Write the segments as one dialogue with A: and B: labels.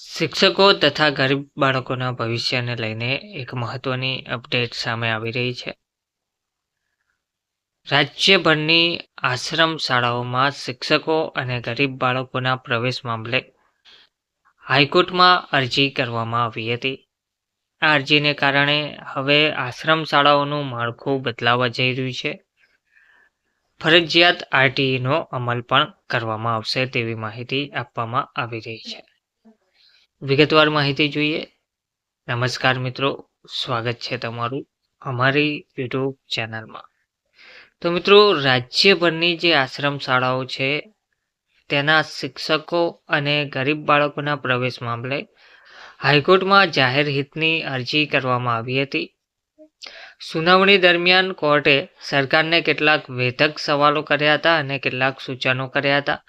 A: શિક્ષકો તથા ગરીબ બાળકોના ભવિષ્યને લઈને એક મહત્વની અપડેટ સામે આવી રહી છે. રાજ્યભરની આશ્રમ શાળાઓમાં શિક્ષકો અને ગરીબ બાળકોના પ્રવેશ મામલે હાઈકોર્ટમાં અરજી કરવામાં આવી હતી. આ અરજીને કારણે હવે આશ્રમ શાળાઓનું માળખું બદલાવા જઈ રહ્યું છે. ફરજિયાત આરટીઈનો અમલ પણ કરવામાં આવશે તેવી માહિતી આપવામાં આવી રહી છે. વિગતવાર માહિતી જોઈએ. નમસ્કાર મિત્રો, સ્વાગત છે તમારું અમારી યુટ્યુબ ચેનલમાં. તો મિત્રો, રાજ્યભરની જે આશ્રમ શાળાઓ છે, તેના શિક્ષકો અને ગરીબ બાળકોના પ્રવેશ મામલે હાઈકોર્ટમાં જાહેર હિતની અરજી કરવામાં આવી હતી. સુનાવણી દરમિયાન કોર્ટે સરકારને કેટલાક વેધક સવાલો કર્યા હતા અને કેટલાક સૂચનો કર્યા હતા.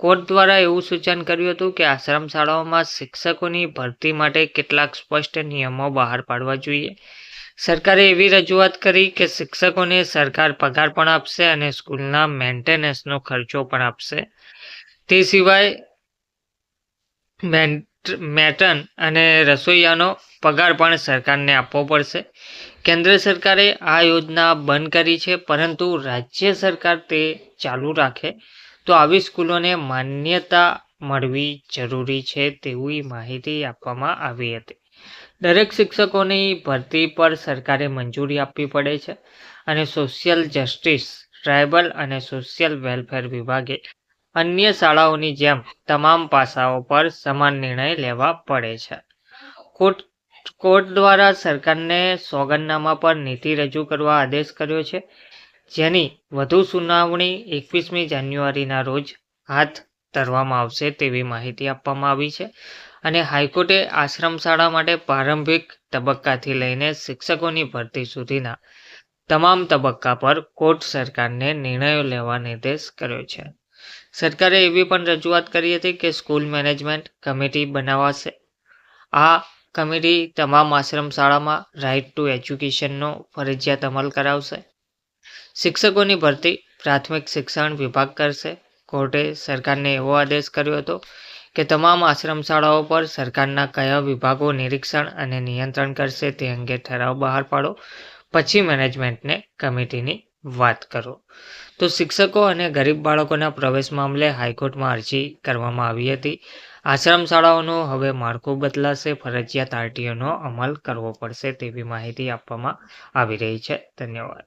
A: કોર્ટ દ્વારા એવું સૂચન કર્યું હતું કે આશ્રમ શાળાઓમાં શિક્ષકોની ભરતી માટે કેટલાક સ્પષ્ટ નિયમો બહાર પાડવા જોઈએ. સરકારે એવી રજૂઆત કરી કે શિક્ષકોને સરકાર પગાર પણ આપશે અને સ્કૂલના મેન્ટેનન્સનો ખર્ચો પણ આપશે. તે સિવાય મેટન અને રસોઈયાનો પગાર પણ સરકારને આપવો પડશે. કેન્દ્ર સરકારે આ યોજના બંધ કરી છે, પરંતુ રાજ્ય સરકાર તે ચાલુ રાખે તો આવી સ્કૂલોને માન્યતા મળવી જરૂરી છે તેવી માહિતી આપવામાં આવી હતી. દરેક શિક્ષકોની ભરતી પર સરકારે મંજૂરી આપવી પડે છે અને સોશિયલ જસ્ટિસ, ટ્રાઇબલ અને સોશિયલ વેલફેર વિભાગે અન્ય શાળાઓની જેમ તમામ પાસાઓ પર સમાન નિર્ણય લેવા પડે છે. કોર્ટ કોર્ટ દ્વારા સરકારને સોગંદનામા પર નીતિ રજૂ કરવા આદેશ કર્યો છે. જેની વધુ સુનાવણી એકવીસમી જાન્યુઆરીના રોજ હાથ ધરવામાં આવશે તેવી માહિતી આપવામાં આવી છે. અને હાઈકોર્ટે આશ્રમ શાળા માટે પ્રારંભિક તબક્કાથી લઈને શિક્ષકોની ભરતી સુધીના તમામ તબક્કા પર કોર્ટ સરકારને નિર્ણયો લેવા નિર્દેશ કર્યો છે. સરકારે એવી પણ રજૂઆત કરી હતી કે સ્કૂલ મેનેજમેન્ટ કમિટી બનાવાશે. આ કમિટી તમામ આશ્રમ શાળામાં રાઇટ ટુ એજ્યુકેશનનો ફરજિયાત અમલ કરાવશે. શિક્ષકોની ભરતી પ્રાથમિક શિક્ષણ વિભાગ કરશે. કોર્ટે સરકારને એવો આદેશ કર્યો હતો કે તમામ આશ્રમ શાળાઓ પર સરકારના કયા વિભાગો નિરીક્ષણ અને નિયંત્રણ કરશે તે અંગે ઠરાવ બહાર પાડો. પછી મેનેજમેન્ટને કમિટીની વાત કરો. તો શિક્ષકો અને ગરીબ બાળકોના પ્રવેશ મામલે હાઈકોર્ટમાં અરજી કરવામાં આવી હતી. આશ્રમ શાળાઓનો હવે માળખું બદલાશે, ફરજિયાત આરટીઓનો અમલ કરવો પડશે તેવી માહિતી આપવામાં આવી રહી છે. ધન્યવાદ.